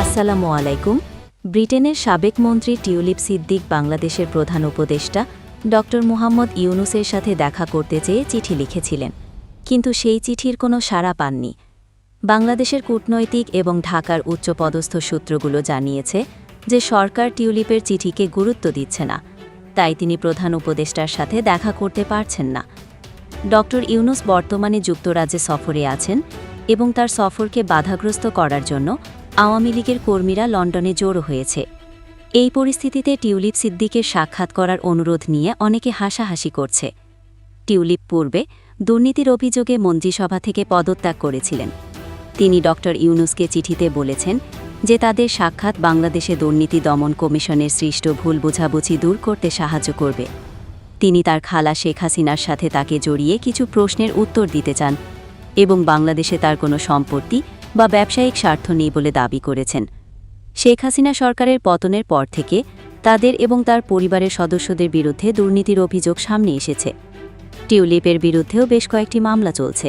আসসালামু আলাইকুম। ব্রিটেনের সাবেক মন্ত্রী টিউলিপ সিদ্দিক বাংলাদেশের প্রধান উপদেষ্টা ড. মুহাম্মদ ইউনুসের সাথে দেখা করতে চেয়ে চিঠি লিখেছিলেন। কিন্তু সেই চিঠির কোনো সাড়া পাননি। বাংলাদেশের কূটনৈতিক এবং ঢাকার উচ্চপদস্থ সূত্রগুলো জানিয়েছে যে সরকার টিউলিপের চিঠিকে গুরুত্ব দিচ্ছে না। তাই তিনি প্রধান উপদেষ্টার সাথে দেখা করতে পারছেন না। ড. ইউনুস বর্তমানে যুক্তরাজ্যে সফরে আছেন এবং তার সফরকে বাধাগ্রস্ত করার জন্য আওয়ামী লীগের কর্মীরা লন্ডনে জড়ো হয়েছে। এই পরিস্থিতিতে টিউলিপ সিদ্দিকের সাক্ষাৎ করার অনুরোধ নিয়ে অনেকে হাসাহাসি করছে। টিউলিপ পূর্বে দুর্নীতির অভিযোগে মন্ত্রিসভা থেকে পদত্যাগ করেছিলেন। তিনি ড. ইউনুসকে চিঠিতে বলেছেন যে তাদের সাক্ষাৎ বাংলাদেশে দুর্নীতি দমন কমিশনের সৃষ্ট ভুল বোঝাবুঝি দূর করতে সাহায্য করবে। তিনি তার খালা শেখ হাসিনার সাথে তাকে জড়িয়ে কিছু প্রশ্নের উত্তর দিতে চান এবং বাংলাদেশে তার কোনো সম্পত্তি বা ব্যবসায়িক স্বার্থ নেই বলে দাবি করেছেন। শেখ হাসিনা সরকারের পতনের পর থেকে তাদের এবং তার পরিবারের সদস্যদের বিরুদ্ধে দুর্নীতির অভিযোগ সামনে এসেছে। টিউলিপের বিরুদ্ধেও বেশ কয়েকটি মামলা চলছে।